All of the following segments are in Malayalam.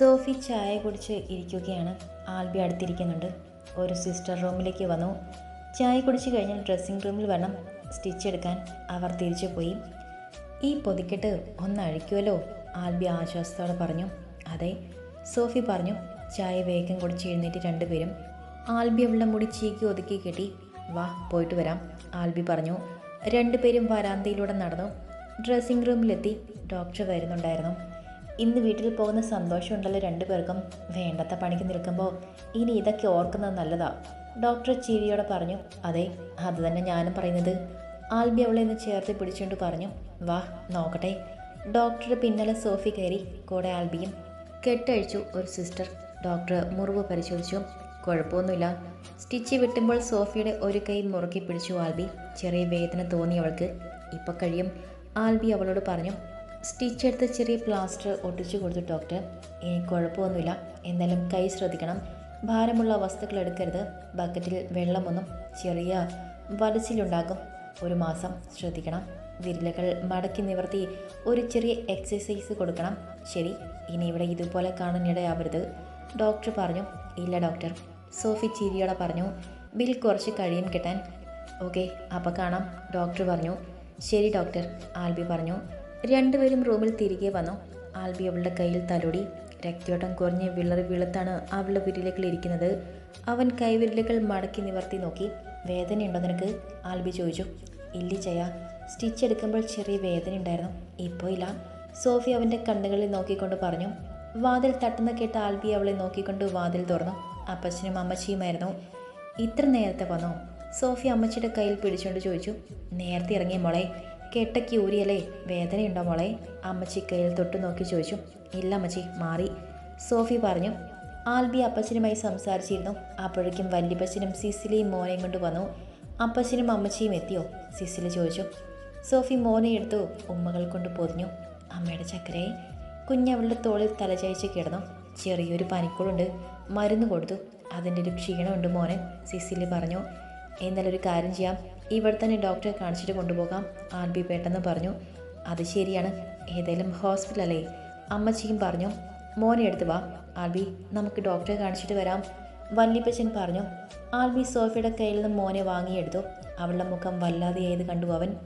സോഫി ചായ കുടിച്ച് ഇരിക്കുകയാണ്. ആൽബി അടുത്തിരിക്കുന്നുണ്ട്. ഒരു സിസ്റ്റർ റൂമിലേക്ക് വന്നു. ചായ കുടിച്ച് കഴിഞ്ഞാൽ ഡ്രസ്സിംഗ് റൂമിൽ വേണം സ്റ്റിച്ച് എടുക്കാൻ അവർ തിരിച്ചു പോയി. ഈ പൊതിക്കെട്ട് ഒന്ന് അഴിക്കുമല്ലോ ആൽബി ആശ്വാസത്തോടെ പറഞ്ഞു. അതെ. സോഫി പറഞ്ഞു. ചായ വേഗം കുടിച്ച് എഴുന്നേറ്റ് രണ്ടുപേരും. ആൽബി അവളുടെ മുടി ചീക്കി ഒതുക്കി കെട്ടി. വാ പോയിട്ട് വരാം. ആൽബി പറഞ്ഞു. രണ്ടുപേരും വരാന്തയിലൂടെ നടന്നു. ഡ്രസ്സിംഗ് റൂമിലെത്തി. ഡോക്ടർ വരുന്നുണ്ടായിരുന്നു. ഇന്ന് വീട്ടിൽ പോകുന്ന സന്തോഷമുണ്ടല്ലോ രണ്ടുപേർക്കും. വേണ്ടത്ത പണിക്ക് നിൽക്കുമ്പോൾ ഇനി ഇതൊക്കെ ഓർക്കുന്നത് നല്ലതാ. ഡോക്ടർ ചിരിയോടെ പറഞ്ഞു അതെ അത് തന്നെ ഞാനും പറയുന്നത്. ആൽബി അവളെ ഒന്ന് ചേർത്ത് പിടിച്ചുകൊണ്ട് പറഞ്ഞു വാ നോക്കട്ടെ. ഡോക്ടർ പിന്നാലെ സോഫി കയറി കൂടെ ആൽബിയും. കെട്ടഴിച്ചു ഒരു സിസ്റ്റർ. ഡോക്ടർ മുറിവ് പരിശോധിച്ചു. കുഴപ്പമൊന്നുമില്ല. സ്റ്റിച്ച് വിട്ടുമ്പോൾ സോഫിയുടെ ഒരു കൈ മുറുക്കി പിടിച്ചു ആൽബി. ചെറിയ വേദന തോന്നി അവൾക്ക്. ഇപ്പം കഴിയും. ആൽബി അവളോട് പറഞ്ഞു സ്റ്റിച്ച് എടുത്ത് ചെറിയ പ്ലാസ്റ്റർ ഒട്ടിച്ചു കൊടുത്തു ഡോക്ടർ. ഇനി കുഴപ്പമൊന്നുമില്ല. എന്നാലും കൈ ശ്രദ്ധിക്കണം. ഭാരമുള്ള വസ്തുക്കൾ എടുക്കരുത്. ബക്കറ്റിൽ വെള്ളമൊന്നും ചെറിയ വലച്ചിലുണ്ടാകും ഒരു മാസം ശ്രദ്ധിക്കണം. വിരലുകൾ മടക്കി നിവർത്തി ഒരു ചെറിയ എക്സസൈസ് കൊടുക്കണം. ശരി ഇനി ഇവിടെ ഇതുപോലെ കാണാനിടയാവരുത്. ഡോക്ടർ പറഞ്ഞു. ഇല്ല ഡോക്ടർ. സോഫി ചിരിയോടെ പറഞ്ഞു. ബിൽ കുറച്ച് കഴിയും കിട്ടാൻ. ഓക്കെ അപ്പോൾ കാണാം. ഡോക്ടർ പറഞ്ഞു. ശരി ഡോക്ടർ. ആൽബി പറഞ്ഞു. രണ്ടുപേരും റൂമിൽ തിരികെ വന്നു. ആൽബി അവളുടെ കയ്യിൽ തലോടി. രക്തയോട്ടം കുറഞ്ഞ് വിളറി വിളത്താണ് അവളുടെ വിരലുകൾ ഇരിക്കുന്നത്. അവൻ കൈവിരലുകൾ മടക്കി നിവർത്തി നോക്കി. വേദനയുണ്ടോ നിനക്ക്? ആൽബി ചോദിച്ചു. ഇല്ലി ചയ സ്റ്റിച്ച് എടുക്കുമ്പോൾ ചെറിയ വേദന ഉണ്ടായിരുന്നു. ഇപ്പോൾ ഇല്ല. സോഫി അവന്റെ കണ്ണുകളിൽ നോക്കിക്കൊണ്ട് പറഞ്ഞു. വാതിൽ തട്ടുന്ന കേട്ട ആൽബി അവളെ നോക്കിക്കൊണ്ട് വാതിൽ തുറന്നു. അപ്പച്ചനും അമ്മച്ചിയുമായിരുന്നു. ഇത്ര നേരത്തെ വന്നോ? സോഫി അമ്മച്ചിയുടെ കയ്യിൽ പിടിച്ചുകൊണ്ട് ചോദിച്ചു. നേരത്തെ ഇറങ്ങിയ മോളെ. കെട്ടയ്ക്ക് ഊരിയല്ലേ വേദനയുണ്ടോ മോളെ? അമ്മച്ചി കയ്യിൽ തൊട്ടു നോക്കി ചോദിച്ചു. ഇല്ല അമ്മച്ചി മാറി. സോഫി പറഞ്ഞു. ആൽബി അപ്പച്ചനുമായി സംസാരിച്ചിരുന്നു. അപ്പോഴേക്കും വല്യപ്പച്ചനും സിസിലിയും മോനെയും കൊണ്ട് വന്നു. അപ്പച്ചനും അമ്മച്ചിയും എത്തിയോ? സിസിലി ചോദിച്ചു. സോഫി മോനെ എടുത്തു ഉമ്മകൾ കൊണ്ട് പൊതിഞ്ഞു. അമ്മയുടെ ചക്കരയെ കുഞ്ഞവളുടെ തോളിൽ തലചായ്ച്ച് കിടന്നു. ചെറിയൊരു പനിക്കോളുണ്ട് മരുന്ന് കൊടുത്തു. അതിന്റെ ഒരു ക്ഷീണമുണ്ട് മോനെ സിസിലി പറഞ്ഞു. എന്നാലൊരു കാര്യം ചെയ്യാം. ഇവിടെ തന്നെ ഡോക്ടറെ കാണിച്ചിട്ട് കൊണ്ടുപോകാം ആൽബി പെട്ടെന്ന് പറഞ്ഞു. അത് ശരിയാണ്. ഏതെങ്കിലും ഹോസ്പിറ്റലല്ലേ അമ്മച്ചിയും പറഞ്ഞു മോനെ എടുത്ത് വാ. ആൽബി നമുക്ക് ഡോക്ടറെ കാണിച്ചിട്ട് വരാം. വല്ലിപ്പച്ചൻ പറഞ്ഞു ആൽബി സോഫിയുടെ കയ്യിൽ നിന്ന് മോനെ വാങ്ങിയെടുത്തു. അവളുടെ മുഖം വല്ലാതെ ഏത് കണ്ടു അവൻ.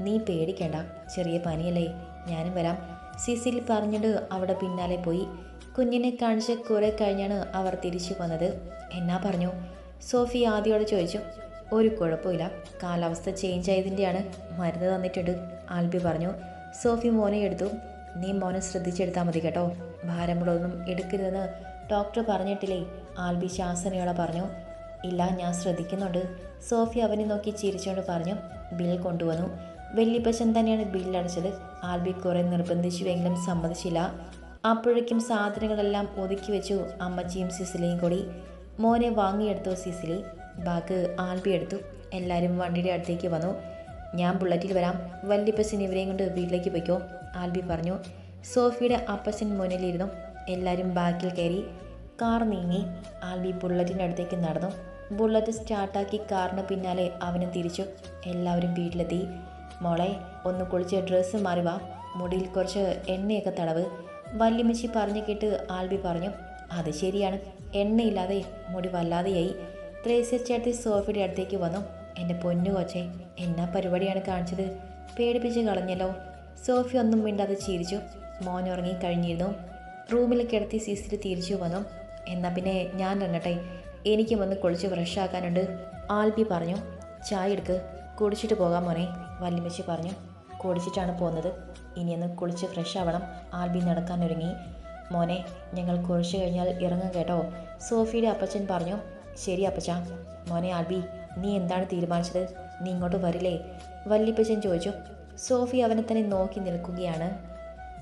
നീ പേടിക്കണ്ട. ചെറിയ പനിയല്ലേ. ഞാനും വരാം. സിസിൽ പറഞ്ഞിട്ട് അവിടെ പിന്നാലെ പോയി. കുഞ്ഞിനെ കാണിച്ച് കുറെ കഴിഞ്ഞാണ് അവർ തിരിച്ചു വന്നത്. എന്നാ പറഞ്ഞു? സോഫി ആദ്യോടെ ചോദിച്ചു ഒരു കുഴപ്പമില്ല. കാലാവസ്ഥ ചേഞ്ച് ആയതിന്റെയാണ് മരുന്ന് തന്നിട്ടുണ്ട്. ആൽബി പറഞ്ഞു സോഫി മോനെ എടുത്തു. നീ മോനെ ശ്രദ്ധിച്ചെടുത്താൽ മതി കേട്ടോ. ഭാരമുള്ളതൊന്നും എടുക്കരുതെന്ന് ഡോക്ടർ പറഞ്ഞിട്ടില്ലേ? ആൽബി ശാസനയോടെ പറഞ്ഞു ഇല്ല ഞാൻ ശ്രദ്ധിക്കുന്നുണ്ട്. സോഫി അവനെ നോക്കി ചിരിച്ചുകൊണ്ട് പറഞ്ഞു ബിൽ കൊണ്ടുവന്നു. വെള്ളിപ്പശൻ തന്നെയാണ് ബില്ലടച്ചത് ആൽബി കുറെ നിർബന്ധിച്ചുവെങ്കിലും സമ്മതിച്ചില്ല. അപ്പോഴേക്കും സാധനങ്ങളെല്ലാം ഒതുക്കി വെച്ചു അമ്മച്ചിയും സിസിലിയും കൂടി. മോനെ വാങ്ങിയെടുത്തു സിസിലി? ബാഗ് ആൽബി എടുത്തു. എല്ലാവരും വണ്ടിയുടെ അടുത്തേക്ക് വന്നു. ഞാൻ ബുള്ളറ്റിൽ വരാം. വല്യപ്പച്ചൻ ഇവരെയും കൊണ്ട് വീട്ടിലേക്ക് പോയിക്കോ ആൽബി പറഞ്ഞു. സോഫിയുടെ അപ്പച്ചൻ മുന്നിലിരുന്നു. എല്ലാവരും ബാക്കിൽ കയറി. കാർ നീങ്ങി. ആൽബി ബുള്ളറ്റിന്റെ അടുത്തേക്ക് നടന്നു. ബുള്ളറ്റ് സ്റ്റാർട്ടാക്കി കാറിന് പിന്നാലെ അവനും തിരിച്ചു. എല്ലാവരും വീട്ടിലെത്തി. മോളെ ഒന്ന് കുളിച്ച് ഡ്രസ്സ് മാറി വാ. മുടിയിൽ കുറച്ച് എണ്ണയൊക്കെ തടവ്. വല്യമ്മച്ചി പറഞ്ഞു കേട്ട് ആൽബി പറഞ്ഞു. അത് ശരിയാണ്. എണ്ണയില്ലാതെ മുടി വല്ലാതെയായി. ത്രേസ്യ ചേർത്തി സോഫിയുടെ അടുത്തേക്ക് വന്നു. എന്റെ പൊന്നു കൊച്ചെ എന്നാ പരിപാടിയാണ് കാണിച്ചത്? പേടിപ്പിച്ച് കളഞ്ഞല്ലോ. സോഫി ഒന്നും മിണ്ടാതെ ചിരിച്ചു. മോൻ ഉറങ്ങി കഴിഞ്ഞിരുന്നു റൂമിൽ കിടത്തി സിസിൽ തിരിച്ചു വന്നു. എന്നാൽ പിന്നെ ഞാൻ ഇറങ്ങട്ടെ എനിക്കും ഒന്ന് കുളിച്ച് ഫ്രഷ് ആക്കാനുണ്ട് ആൽബി പറഞ്ഞു. ചായ എടുക്ക്. കുടിച്ചിട്ട് പോകാം മോനെ വല്യമ്മച്ചി പറഞ്ഞു. കുടിച്ചിട്ടാണ് പോകുന്നത് ഇനിയൊന്ന് കുളിച്ച് ഫ്രഷ് ആവണം ആൽബി നടക്കാനൊരുങ്ങി മോനെ ഞങ്ങൾ കുളിച്ച് കഴിഞ്ഞാൽ ഇറങ്ങും കേട്ടോ സോഫിയുടെ അപ്പച്ചൻ പറഞ്ഞു. ശരി അപ്പച്ച. മോനെ ആൽബി നീ എന്താണ് തീരുമാനിച്ചത്? നീ ഇങ്ങോട്ട് വരില്ലേ? വല്ലിപ്പച്ചൻ ചോദിച്ചു. സോഫി അവനെ തന്നെ നോക്കി നിൽക്കുകയാണ്.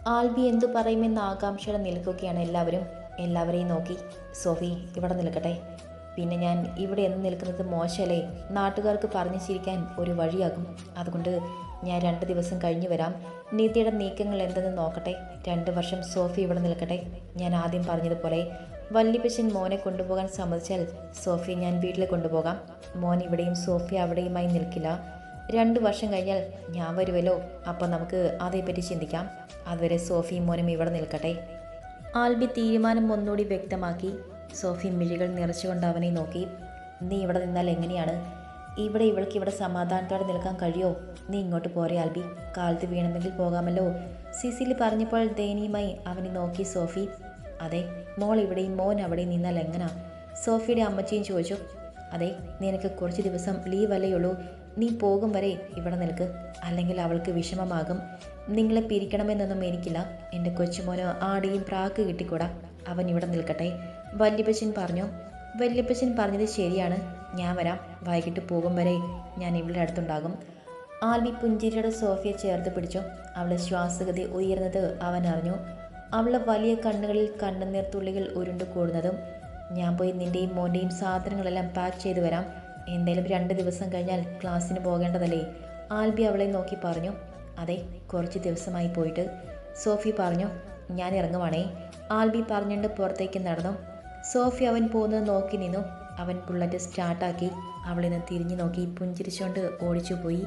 ആൽബി എന്തു പറയുമെന്ന ആകാംക്ഷയോടെ നിൽക്കുകയാണ് എല്ലാവരും. എല്ലാവരെയും നോക്കി. സോഫി ഇവിടെ നിൽക്കട്ടെ. പിന്നെ ഞാൻ ഇവിടെ എന്ന് നിൽക്കുന്നത് മോശമല്ലേ നാട്ടുകാർക്ക് പറഞ്ഞു ചിരിക്കാൻ ഒരു വഴിയാകും. അതുകൊണ്ട് ഞാൻ രണ്ട് ദിവസം കഴിഞ്ഞു വരാം. നീതിയുടെ നീക്കങ്ങൾ എന്തെന്ന് നോക്കട്ടെ. രണ്ട് വർഷം സോഫി ഇവിടെ നിൽക്കട്ടെ. ഞാൻ ആദ്യം പറഞ്ഞതുപോലെ വല്ലിപ്പച്ചൻ മോനെ കൊണ്ടുപോകാൻ സമ്മതിച്ചാൽ സോഫി ഞാൻ വീട്ടിൽ കൊണ്ടുപോകാം. മോൻ ഇവിടെയും സോഫി അവിടെയുമായി നിൽക്കില്ല. രണ്ട് വർഷം കഴിഞ്ഞാൽ ഞാൻ വരുമല്ലോ അപ്പോൾ നമുക്ക് അതേപ്പറ്റി ചിന്തിക്കാം. അതുവരെ സോഫിയും മോനും ഇവിടെ നിൽക്കട്ടെ. ആൽബി തീരുമാനം ഒന്നുകൂടി വ്യക്തമാക്കി. സോഫി മിഴികൾ നിറച്ചുകൊണ്ട് അവനെ നോക്കി. നീ ഇവിടെ നിന്നാൽ എങ്ങനെയാണ്? ഇവിടെ ഇവൾക്ക് ഇവിടെ സമാധാനത്തോടെ നിൽക്കാൻ കഴിയോ? നീ ഇങ്ങോട്ട് പോരെ ആൽബി. കാലത്ത് വീണമെങ്കിൽ പോകാമല്ലോ. സിസിലി പറഞ്ഞപ്പോൾ ദയനീയമായി അവനെ നോക്കി സോഫി. അതെ മോൾ ഇവിടെയും മോൻ അവിടെയും നിന്നാൽ എങ്ങനാ? സോഫിയുടെ അമ്മച്ചിയും ചോദിച്ചു അതെ നിനക്ക് കുറച്ച് ദിവസം ലീവ് അല്ലേ ഉള്ളൂ? നീ പോകും വരെ ഇവിടെ നിൽക്ക് അല്ലെങ്കിൽ അവൾക്ക് വിഷമമാകും. നിങ്ങളെ പിരിക്കണമെന്നൊന്നും എനിക്കില്ല. എന്റെ കൊച്ചുമോന് ആടിയും പ്രാക്ക് കിട്ടിക്കൂടാ. അവൻ ഇവിടെ നിൽക്കട്ടെ. വല്യപ്പച്ചൻ പറഞ്ഞു വല്യപ്പച്ചൻ പറഞ്ഞത് ശരിയാണ്. ഞാൻ വരാം. വൈകിട്ട് പോകും വരെ ഞാൻ ഇവിടെ അടുത്തുണ്ടാകും. ആൽബി പുഞ്ചിരിയുടെ സോഫിയെ ചേർത്ത് പിടിച്ചു. അവളുടെ ശ്വാസഗതി ഉയർന്നത് അവൻ അറിഞ്ഞു. അവളുടെ വലിയ കണ്ണുകളിൽ കണ്ണുനീർ തുള്ളികൾ ഉരുണ്ടു കൂടുന്നതും ഞാൻ പോയി നിന്റെയും മോന്റെയും സാധനങ്ങളെല്ലാം പാക്ക് ചെയ്തു വരാം. എന്തായാലും രണ്ട് ദിവസം കഴിഞ്ഞാൽ ക്ലാസ്സിന് പോകേണ്ടതല്ലേ? ആൽബി അവളെ നോക്കി പറഞ്ഞു. അതെ കുറച്ച് ദിവസമായി പോയിട്ട്. സോഫി പറഞ്ഞു ഞാൻ ഇറങ്ങുവാണേ. ആൽബി പറഞ്ഞുകൊണ്ട് പുറത്തേക്ക് നടന്നു. സോഫി അവൻ പോകുന്നത് നോക്കി നിന്നു. അവൻ ബുള്ളറ്റ് സ്റ്റാർട്ടാക്കി അവളിന്ന് തിരിഞ്ഞു നോക്കി പുഞ്ചിരിച്ചുകൊണ്ട് ഓടിച്ചു പോയി.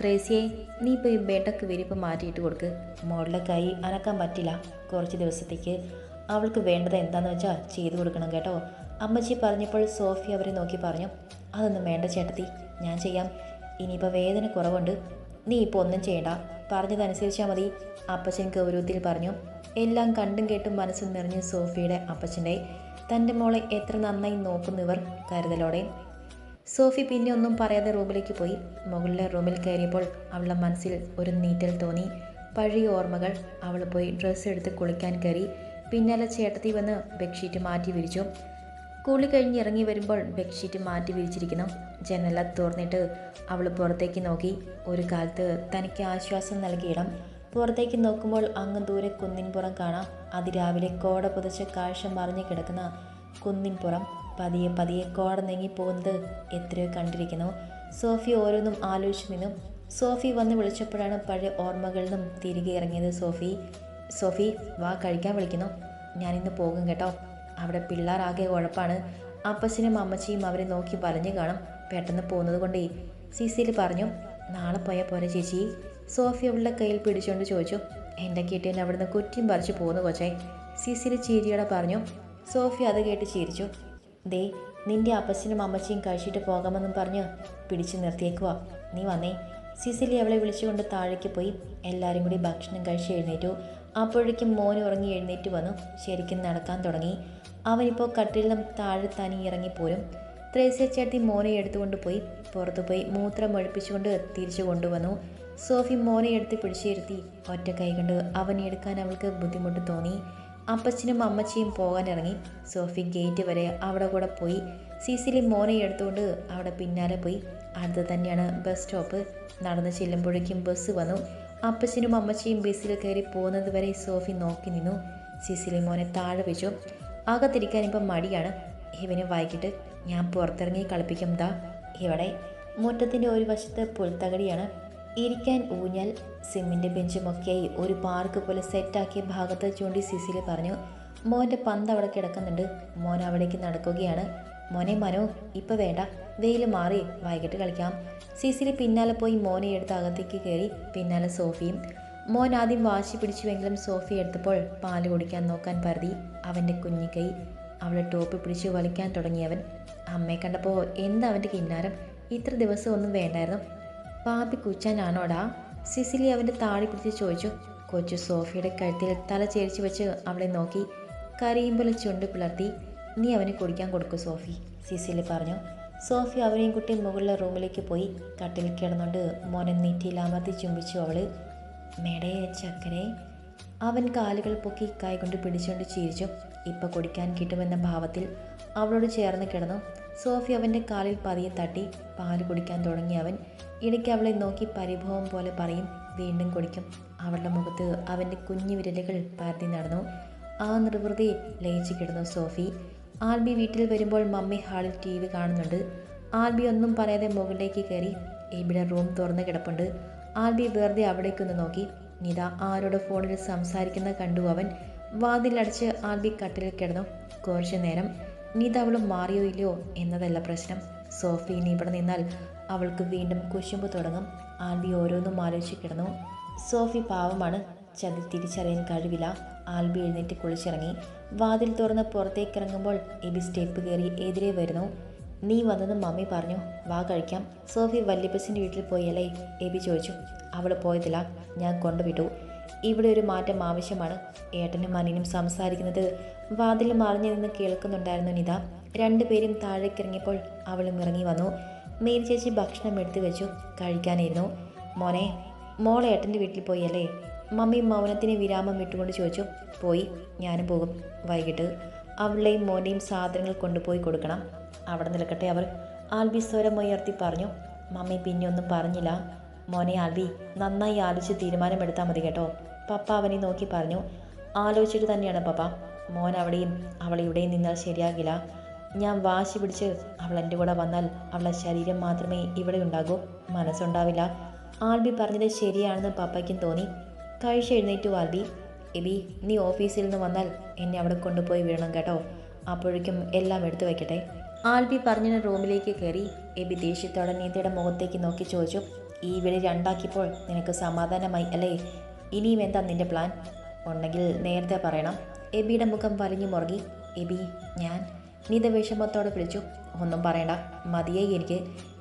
ത്രേസിയെ നീ ഇപ്പോൾ ഈ ബേട്ടക്ക് വിരിപ്പ് മാറ്റിയിട്ട് കൊടുക്ക്. മോളുടെ കൈ അനക്കാൻ പറ്റില്ല. കുറച്ച് ദിവസത്തേക്ക് അവൾക്ക് വേണ്ടത് എന്താന്ന് വെച്ചാൽ ചെയ്തു കൊടുക്കണം കേട്ടോ. അമ്മച്ചി പറഞ്ഞപ്പോൾ സോഫി അവരെ നോക്കി പറഞ്ഞു അതൊന്നും വേണ്ട ചേട്ടത്തി ഞാൻ ചെയ്യാം. ഇനിയിപ്പോൾ വേദന കുറവുണ്ട്. നീ ഇപ്പോൾ ഒന്നും ചെയ്യണ്ട. പറഞ്ഞതനുസരിച്ചാൽ മതി. അപ്പച്ചൻ ഗൗരവത്തിൽ പറഞ്ഞു എല്ലാം കണ്ടും കേട്ടും മനസ്സും നിറഞ്ഞ സോഫിയുടെ അപ്പച്ചന്റെ തന്റെ മോളെ എത്ര നന്നായി നോക്കുന്നവർ കരുതലോടെ. സോഫി പിന്നെ ഒന്നും പറയാതെ റൂമിലേക്ക് പോയി. മുകളിലെ റൂമിൽ കയറിയപ്പോൾ അവളുടെ മനസ്സിൽ ഒരു നീറ്റൽ തോന്നി. പഴയ ഓർമ്മകൾ. അവൾ പോയി ഡ്രസ്സ് എടുത്ത് കുളിക്കാൻ കയറി. പിന്നാലെ ചേട്ടത്തി വന്ന് ബെഡ്ഷീറ്റ് മാറ്റി വിരിച്ചു. കുളി കഴിഞ്ഞ് ഇറങ്ങി വരുമ്പോൾ ബെഡ്ഷീറ്റ് മാറ്റി വിരിച്ചിരിക്കുന്നു. ജനല തുറന്നിട്ട് അവൾ പുറത്തേക്ക് നോക്കി. ഒരു കാലത്ത് തനിക്ക് ആശ്വാസം നൽകിയിടം പുറത്തേക്ക് നോക്കുമ്പോൾ അങ്ങ് ദൂരെ കുന്നിൻപുറം കാണാം. അതിരാവിലെ കോട പുതച്ച കാഴ്ച മറിഞ്ഞു കിടക്കുന്ന കുന്നിൻപുറം. പതിയെ പതിയെ കോട നീങ്ങി പോകുന്നത് എത്രയോ കണ്ടിരിക്കുന്നു. സോഫി ഓരോന്നും ആലോചിച്ചു നിന്നു. സോഫി വന്ന് വിളിച്ചപ്പോഴാണ് പഴയ ഓർമ്മകളിൽ നിന്നും തിരികെ ഇറങ്ങിയത് സോഫി. സോഫി വാ കഴിക്കാൻ വിളിക്കുന്നു. ഞാനിന്ന് പോകും കേട്ടോ. അവിടെ പിള്ളേരാകെ ഉഴപ്പാണ്. അപ്പച്ചനും അമ്മച്ചിയും അവരെ നോക്കി വലഞ്ഞു കാണും. പെട്ടെന്ന് പോകുന്നത് കൊണ്ടേ. സിസിയിൽ പറഞ്ഞു നാളെ പോയ പോരെ ചേച്ചി. സോഫി അവളുടെ കയ്യിൽ പിടിച്ചുകൊണ്ട് ചോദിച്ചു എന്റെ കെട്ടിയൻ അവിടുന്ന് കുറ്റിയും പറിച്ചു പോകുന്നു കൊച്ചേ. സിസിയിൽ ചിരിയോടെ പറഞ്ഞു. സോഫി അത് കേട്ട് ചിരിച്ചു. ദേ നിന്റെ അപ്പച്ചനും അമ്മച്ചിയും കഴിച്ചിട്ട് പോകാമെന്നും പറഞ്ഞ് പിടിച്ചു നിർത്തിയേക്കുവാ. നീ വന്നേ. സിസിലി അവളെ വിളിച്ചുകൊണ്ട് താഴേക്ക് പോയി എല്ലാവരും കൂടി ഭക്ഷണം കഴിച്ച് എഴുന്നേറ്റു. അപ്പോഴേക്കും മോൻ ഉറങ്ങി എഴുന്നേറ്റ് വന്നു. ശരിക്കും നടക്കാൻ തുടങ്ങി. അവനിപ്പോൾ കട്ടിൽ നിന്നും താഴെ തനി ഇറങ്ങിപ്പോരും ത്രേസ്യ ചേട്ടി മോനെ എടുത്തുകൊണ്ട് പോയി. പുറത്തു പോയി മൂത്രം ഒഴിപ്പിച്ചുകൊണ്ട് തിരിച്ചു കൊണ്ടുവന്നു. സോഫി മോനെ എടുത്ത് പിടിച്ചിരുത്തി. ഒറ്റ കൈ കൊണ്ട് അവനെ എടുക്കാൻ അവൾക്ക് ബുദ്ധിമുട്ട് തോന്നി. അപ്പച്ചനും അമ്മച്ചിയും പോകാൻ ഇറങ്ങി സോഫി ഗേറ്റ് വരെ അവിടെ കൂടെ പോയി. സിസിലി മോനെ എടുത്തുകൊണ്ട് അവിടെ പിന്നാലെ പോയി. അടുത്ത് തന്നെയാണ് ബസ് സ്റ്റോപ്പ് നടന്ന് ചെല്ലുമ്പോഴേക്കും ബസ് വന്നു. അപ്പച്ചനും അമ്മച്ചിയും ബസ്സിൽ കയറി പോകുന്നത് വരെ സോഫി നോക്കി നിന്നു. സിസിലി മോനെ താഴെ വെച്ചു. അകത്തിരിക്കാൻ ഇപ്പം മടിയാണ്. ഇവനെ വൈകിട്ട് ഞാൻ പുറത്തിറങ്ങി കളിപ്പിക്കും ദാ. ഇവിടെ മുറ്റത്തിന്റെ ഒരു വശത്ത് പുൽത്തകടിയാണ്. ഇരിക്കാൻ ഊഞ്ഞൽ സിമ്മിന്റെ ബെഞ്ചുമൊക്കെയായി ഒരു പാർക്ക് പോലെ സെറ്റാക്കിയ ഭാഗത്ത് ചൂണ്ടി സിസിലി പറഞ്ഞു മോന്റെ പന്ത് അവിടെ കിടക്കുന്നുണ്ട്. മോൻ അവിടേക്ക് നടക്കുകയാണ്. മോനെ മനോ ഇപ്പം വേണ്ട. വെയിൽ മാറി വൈകിട്ട് കളിക്കാം. സിസിലി പിന്നാലെ പോയി മോനെ എടുത്ത് അകത്തേക്ക് കയറി പിന്നാലെ സോഫിയും. മോൻ ആദ്യം വാശി പിടിച്ചുവെങ്കിലും സോഫി എടുത്തപ്പോൾ പാൽ കുടിക്കാൻ നോക്കാൻ പരതി. അവന്റെ കുഞ്ഞിക്കൈ അവളെ ടോപ്പ് പിടിച്ച് വലിക്കാൻ തുടങ്ങിയവൻ. അമ്മയെ കണ്ടപ്പോൾ എന്താ അവന്റെ കിന്നാരം? ഇത്ര ദിവസം ഒന്നും വേണ്ടായിരുന്നു. പാപ്പി കുച്ചാനാണോടാ? സിസിലി അവന്റെ താടി പിടിച്ച് ചോദിച്ചു. കൊച്ചു സോഫിയുടെ കഴുത്തിൽ തല ചേരിച്ച് വെച്ച് അവളെ നോക്കി കരയുമ്പോൾ ചുണ്ട് പിളർത്തി നീ അവന് കുടിക്കാൻ കൊടുക്കൂ സോഫി സിസിലി പറഞ്ഞു. സോഫി അവനെയും കുട്ടി മുകളിലെ റൂമിലേക്ക് പോയി കട്ടിൽ കിടന്നുകൊണ്ട് മോനെ നീറ്റിയിൽ അമർത്തി ചുംബിച്ചു. അവൾ മേടേ ചക്കരെ അവൻ കാലുകൾ പൊക്കി കൈകൊണ്ട് പിടിച്ചുകൊണ്ട് ചിരിച്ചു. ഇപ്പം കുടിക്കാൻ കിട്ടുമെന്ന ഭാവത്തിൽ അവളോട് ചേർന്ന് കിടന്നു. സോഫി അവന്റെ കാലിൽ പതിയെ തട്ടി പാൽ കുടിക്കാൻ തുടങ്ങി അവൻ. ഇടയ്ക്ക് അവളെ നോക്കി പരിഭവം പോലെ പറയും വീണ്ടും കുടിക്കും. അവളുടെ മുഖത്ത് അവന്റെ കുഞ്ഞു വിരലുകൾ പരത്തി നടന്നു. ആ നിർവൃതി ലയിച്ചു കിടന്നു സോഫി. ആൽബി വീട്ടിൽ വരുമ്പോൾ മമ്മി ഹാളിൽ ടി വി കാണുന്നുണ്ട്. ആൽബി ഒന്നും പറയാതെ മുകളിലേക്ക് കയറി ഇവിടെ റൂം തുറന്ന് കിടപ്പുണ്ട്? ആൽബി വെറുതെ അവിടേക്കൊന്ന് നോക്കി. നിത ആരോട് ഫോണിൽ സംസാരിക്കുന്ന കണ്ടു അവൻ. വാതിലടച്ച് ആൽബി കട്ടിലിൽ കിടന്നു. കുറച്ചു നേരം നിത അവൾ മാറിയോ ഇല്ലയോ എന്നതല്ല പ്രശ്നം. സോഫി ഇനി ഇവിടെ നിന്നാൽ അവൾക്ക് വീണ്ടും കുശുമ്പ് തുടങ്ങും. ആൽബി ഓരോന്നും ആലോചിച്ച് കിടന്നു. സോഫി പാവമാണ്. ചതി തിരിച്ചറിയാൻ കഴിവില്ല. ആൽബി എഴുന്നേറ്റ് കുളിച്ചിറങ്ങി. വാതിൽ തുറന്ന് പുറത്തേക്ക് ഇറങ്ങുമ്പോൾ എബി സ്റ്റെപ്പ് കയറി എതിരെ വരുന്നു. നീ വന്നത് മമ്മി പറഞ്ഞു. വാ കഴിക്കാം. സോഫി വല്യപ്പച്ചന്റെ വീട്ടിൽ പോയല്ലേ എബി ചോദിച്ചു. അവൾ പോയതില്ല ഞാൻ കൊണ്ടുവിട്ടു. ഇവിടെ ഒരു മാറ്റം ആവശ്യമാണ്. ഏട്ടനും അനിനും സംസാരിക്കുന്നത് വാതിൽ മറിഞ്ഞു നിന്ന് കേൾക്കുന്നുണ്ടായിരുന്നു നിത. രണ്ടുപേരും താഴേക്കിറങ്ങിയപ്പോൾ അവളും ഇറങ്ങി വന്നു. മേരി ചേച്ചി ഭക്ഷണം എടുത്തു വെച്ചു. കഴിക്കാനിരുന്നു. മോനെ മോളെ ഏട്ടന്റെ വീട്ടിൽ പോയി അല്ലേ? മമ്മി മൗനത്തിന് വിരാമം വിട്ടുകൊണ്ട് ചോദിച്ചു. പോയി ഞാനും പോകും. വൈകിട്ട് അവളുടെയും മോന്റെയും സാധനങ്ങൾ കൊണ്ടുപോയി കൊടുക്കണം. അവിടെ നിൽക്കട്ടെ അവർ ആൽബി സ്വരം ഉയർത്തി പറഞ്ഞു. മമ്മി പിന്നെ ഒന്നും പറഞ്ഞില്ല. മോനെ ആൽബി നന്നായി ആലോചിച്ച് തീരുമാനമെടുത്താൽ മതി കേട്ടോ. പപ്പ അവനെ നോക്കി പറഞ്ഞു. ആലോചിച്ചിട്ട് തന്നെയാണ് പപ്പ. മോൻ അവിടെയും അവളെ ഇവിടെയും നിന്നാൽ ശരിയാകില്ല. ഞാൻ വാശി പിടിച്ച് അവൾ എന്റെ കൂടെ വന്നാൽ അവളുടെ ശരീരം മാത്രമേ ഇവിടെ ഉണ്ടാകൂ. മനസ്സുണ്ടാവില്ല. ആൽബി പറഞ്ഞത് ശരിയാണെന്ന് പപ്പയ്ക്കും തോന്നി. കഴിച്ചെഴുന്നേറ്റു ആൽബി. എബി നീ ഓഫീസിൽ നിന്ന് വന്നാൽ എന്നെ അവിടെ കൊണ്ടുപോയി വിടണം കേട്ടോ. അപ്പോഴേക്കും എല്ലാം എടുത്തു വയ്ക്കട്ടെ ആൽബി പറഞ്ഞിന് റൂമിലേക്ക് കയറി എബി ദേഷ്യത്തോടെ നീതയുടെ മുഖത്തേക്ക് നോക്കി ചോദിച്ചു ഈ വിളി രണ്ടാക്കിയപ്പോൾ നിനക്ക് സമാധാനമായി അല്ലേ? ഇനിയും എന്താ നിന്റെ പ്ലാൻ? ഉണ്ടെങ്കിൽ നേരത്തെ പറയണം. എബിയുടെ മുഖം വലിഞ്ഞു മുറുകി. എബി ഞാൻ. നീത വിഷമത്തോടെ വിളിച്ചു ഒന്നും പറയണ്ട. മതിയായി എനിക്ക്.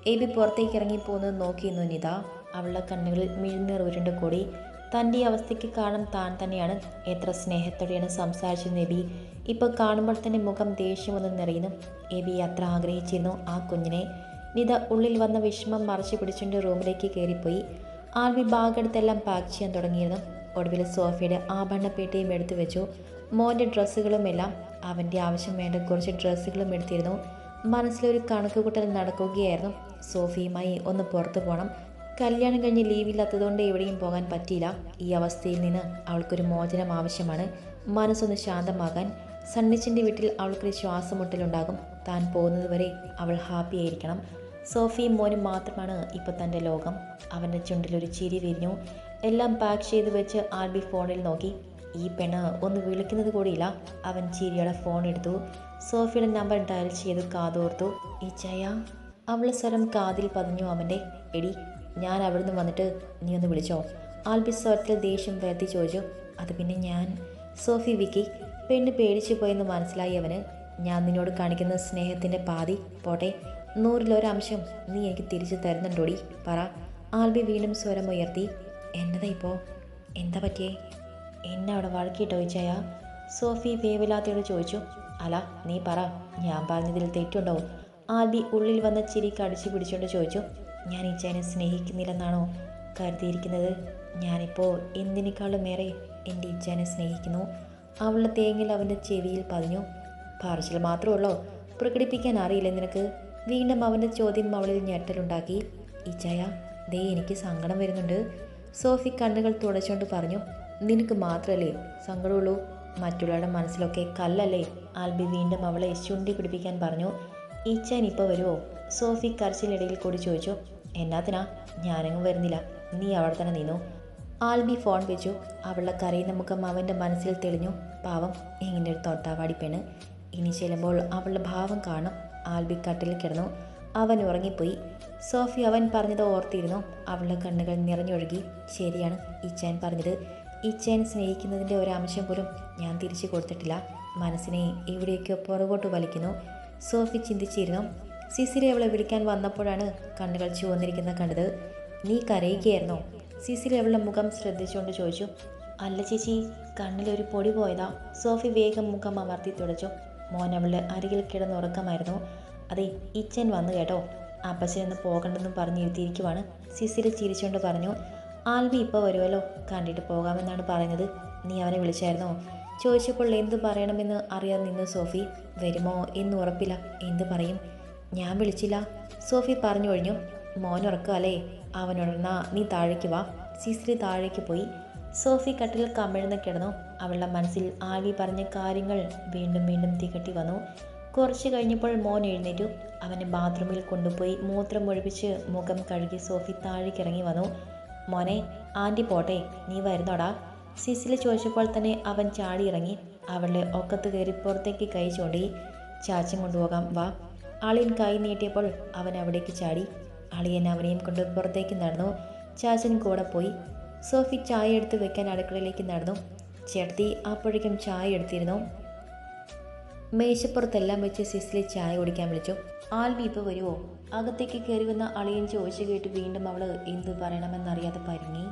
എബി പുറത്തേക്ക് ഇറങ്ങി പോകുന്നത് നോക്കിയിരുന്നു നിത. അവളുടെ കണ്ണുകളിൽ മിഴുന്നീർ ഉരുണ്ട് കൂടി. തന്റെ അവസ്ഥയ്ക്ക് കാരണം താൻ തന്നെയാണ്. എത്ര സ്നേഹത്തോടെയാണ് സംസാരിച്ചത് എബി. ഇപ്പോൾ കാണുമ്പോൾ തന്നെ മുഖം ദേഷ്യമൊന്ന് നിറയുന്നു. എബി അത്ര ആഗ്രഹിച്ചിരുന്നു ആ കുഞ്ഞിനെ. നിത ഉള്ളിൽ വന്ന വിഷമം മറച്ചു പിടിച്ചുകൊണ്ട് റൂമിലേക്ക് കയറിപ്പോയി. ആൽവി ബാഗെടുത്തെല്ലാം പാക്ക് ചെയ്യാൻ തുടങ്ങിയിരുന്നു. ഒടുവിൽ സോഫയുടെ ആഭരണപ്പേട്ടയും എടുത്തു വെച്ചു. മോന്റെ ഡ്രസ്സുകളുമെല്ലാം അവന്റെ ആവശ്യം വേണ്ട കുറച്ച് ഡ്രസ്സുകളും എടുത്തിരുന്നു. മനസ്സിലൊരു കണക്കുകൂട്ടൽ നടക്കുകയായിരുന്നു. സോഫിയുമായി ഒന്ന് പുറത്തു പോകണം കല്യാണം കഴിഞ്ഞ് ലീവില്ലാത്തതുകൊണ്ട് എവിടെയും പോകാൻ പറ്റിയില്ല. ഈ അവസ്ഥയിൽ നിന്ന് അവൾക്കൊരു മോചനം ആവശ്യമാണ്. മനസ്സൊന്ന് ശാന്തമാകാൻ. സണ്ണിച്ചിന്റെ വീട്ടിൽ അവൾക്കൊരു ശ്വാസമുട്ടലുണ്ടാകും. താൻ പോകുന്നതുവരെ അവൾ ഹാപ്പി ആയിരിക്കണം. സോഫിയും മോനും മാത്രമാണ് ഇപ്പോൾ തന്റെ ലോകം. അവന്റെ ചുണ്ടിലൊരു ചിരി വിരിഞ്ഞു. എല്ലാം പാക്ക് ചെയ്ത് വെച്ച് ആൽബി ഫോണിൽ നോക്കി. ഈ പെണ്ണ് ഒന്ന് വിളിക്കുന്നത് കൂടിയില്ല. അവൻ ചിരിയുടെ ഫോൺ എടുത്തു. സോഫിയുടെ നമ്പർ ഡയൽ ചെയ്ത് കാതോർത്തു. ഈ ചയ? അവളെ സ്വരം കാതിൽ പതിഞ്ഞു. അവന്റെ എടി ഞാൻ അവിടുന്ന് വന്നിട്ട് നീ ഒന്ന് വിളിച്ചോ? ആൽബി സ്വരത്തിൽ ദേഷ്യം വരുത്തി ചോദിച്ചു. അത് പിന്നെ ഞാൻ. സോഫി വിക്കി പെണ്ണ് പേടിച്ചു പോയെന്ന് മനസ്സിലായി അവന്. ഞാൻ നിന്നോട് കാണിക്കുന്ന സ്നേഹത്തിന്റെ പാതി. പോട്ടെ നൂറിലൊരംശം നീ എനിക്ക് തിരിച്ചു തരുന്നുണ്ടോടി? പറ. ആൽബി വീണ്ടും സ്വരം ഉയർത്തി. എന്നതാ ഇപ്പോൾ എന്താ പറ്റിയേ? എന്നെ അവിടെ വഴക്കിട്ടോ ചോദിച്ചായ സോഫി വേവിലാത്തയോട് ചോദിച്ചു. അല നീ പറ. ഞാൻ പറഞ്ഞതിൽ തെറ്റുണ്ടോ? ആൽബി ഉള്ളിൽ വന്ന ചിരി കടിച്ചു പിടിച്ചുകൊണ്ട് ചോദിച്ചു. ഞാൻ ഇച്ചയനെ സ്നേഹിക്കുന്നില്ലെന്നാണോ കരുതിയിരിക്കുന്നത്? ഞാനിപ്പോൾ എന്തിനേക്കാളും ഏറെ എന്റെ ഇച്ചയനെ സ്നേഹിക്കുന്നു. അവളുടെ തേങ്ങിൽ അവന്റെ ചെവിയിൽ പതിഞ്ഞു. പറച്ചിൽ മാത്രമുള്ളോ പ്രകടിപ്പിക്കാൻ അറിയില്ല നിനക്ക്? വീണ്ടും അവന്റെ ചോദ്യം അവളിൽ ഞെട്ടലുണ്ടാക്കി. ഇച്ചയ ദേ എനിക്ക് സങ്കടം വരുന്നുണ്ട്. സോഫി കണ്ണുകൾ തുടച്ചുകൊണ്ട് പറഞ്ഞു. നിനക്ക് മാത്രമല്ലേ സങ്കടമുള്ളൂ. മറ്റുള്ളവരുടെ മനസ്സിലൊക്കെ കല്ലല്ലേ? ആൽബി വീണ്ടും അവളെ ചുണ്ടി പിടിപ്പിക്കാൻ പറഞ്ഞു. ഈച്ചാൻ ഇപ്പോൾ വരുമോ സോഫി കരച്ചിലിടയിൽ കൂടി ചോദിച്ചു. എന്നാത്തിനാ? ഞാനങ്ങും വരുന്നില്ല. നീ അവിടെ തന്നെ നിന്നു. ആൽബി ഫോൺ വെച്ചു. അവളുടെ കരയുന്ന മുഖം അവന്റെ മനസ്സിൽ തെളിഞ്ഞു. പാവം ഇങ്ങനെ ഒരു തൊട്ടാവാടി പെണ്ണ്. ഇനി ചെല്ലുമ്പോൾ അവളുടെ ഭാവം കാണും. ആൽബി കട്ടിൽ കിടന്നു. അവൻ ഉറങ്ങിപ്പോയി. സോഫി അവൻ പറഞ്ഞത് ഓർത്തിരുന്നു. അവളുടെ കണ്ണുകൾ നിറഞ്ഞൊഴുകി. ശരിയാണ് ഇച്ചാൻ പറഞ്ഞത്. ഇച്ചാൻ സ്നേഹിക്കുന്നതിന്റെ ഒരംശം പോലും ഞാൻ തിരിച്ചു കൊടുത്തിട്ടില്ല. മനസ്സിനെ എവിടെയൊക്കെയോ പുറകോട്ട് വലിക്കുന്നു. സോഫി ചിന്തിച്ചിരുന്നു. സിസിലെ അവളെ വിളിക്കാൻ വന്നപ്പോഴാണ് കണ്ണുകൾ ചുവന്നിരിക്കുന്ന കണ്ടത്. നീ കരയുകയായിരുന്നോ? സിസിലെ അവളുടെ മുഖം ശ്രദ്ധിച്ചുകൊണ്ട് ചോദിച്ചു. അല്ല ചേച്ചി കണ്ണിലൊരു പൊടി പോയതാ. സോഫി വേഗം മുഖം അമർത്തി തുടച്ചു. മോൻ അവളുടെ അരികിൽ കിടന്നുറക്കമായിരുന്നു അതെ ഇച്ചൻ വന്നു കേട്ടോ. അപ്പച്ചനെന്ന് പോകണ്ടെന്നും പറഞ്ഞിരുത്തിയിരിക്കുവാണ് സിസിലെ ചിരിച്ചുകൊണ്ട് പറഞ്ഞു. ആൽവി ഇപ്പോൾ വരുമല്ലോ. കണ്ടിട്ട് പോകാമെന്നാണ് പറഞ്ഞത്. നീ അവനെ വിളിച്ചായിരുന്നോ? ചോദിച്ചപ്പോൾ എന്ത് പറയണമെന്ന് അറിയാൻ നിന്ന് സോഫി വരുമോ? എന്ന് ഉറപ്പില്ല. എന്ത് പറയും? ഞാൻ വിളിച്ചില്ല. സോഫി പറഞ്ഞു കഴിഞ്ഞു മോൻ ഉറക്കുക ഉറക്കമല്ലേ അവനുണർന്നാ നീ താഴേക്ക് വാ. സിസ്രി താഴേക്ക് പോയി. സോഫി കട്ടിൽ കമിഴ്ന്ന് കിടന്നു. അവളുടെ മനസ്സിൽ ആൽവി പറഞ്ഞ കാര്യങ്ങൾ വീണ്ടും വീണ്ടും തികട്ടി വന്നു. കുറച്ച് കഴിഞ്ഞപ്പോൾ മോൻ എഴുന്നേറ്റു. അവനെ ബാത്റൂമിൽ കൊണ്ടുപോയി മൂത്രം ഒഴിപ്പിച്ച് മുഖം കഴുകി സോഫി താഴേക്ക് ഇറങ്ങി വന്നു. മോനെ ആന്റി പോട്ടെ നീ വരുന്നോടാ. സിസിലി ചോദിച്ചപ്പോൾ തന്നെ അവൻ ചാടി ഇറങ്ങി അവളുടെ ഒക്കത്ത് കയറി പുറത്തേക്ക് കൈ ചൂണ്ടി ചാച്ചൻ കൊണ്ടുപോകാം വാ. അളിയൻ കൈ നീട്ടിയപ്പോൾ അവൻ അവിടേക്ക് ചാടി. അളിയൻ അവനെയും കൊണ്ട് പുറത്തേക്ക് നടന്നു. ചാച്ചൻ കൂടെ പോയി. സോഫി ചായ എടുത്ത് വെക്കാൻ അടുക്കളയിലേക്ക് നടന്നു. ചേട്ടത്തി അപ്പോഴേക്കും ചായ എടുത്തിരുന്നു. മേശപ്പുറത്തെല്ലാം വെച്ച് സിസിലി ചായ കുടിക്കാൻ വിളിച്ചു. ആൽവി ഇപ്പോൾ വരുമോ അകത്തേക്ക് കയറി വന്ന അളിയൻ ചോദിച്ചു കേട്ട് വീണ്ടും അവൾ എന്ത് പറയണമെന്നറിയാതെ പരുങ്ങി.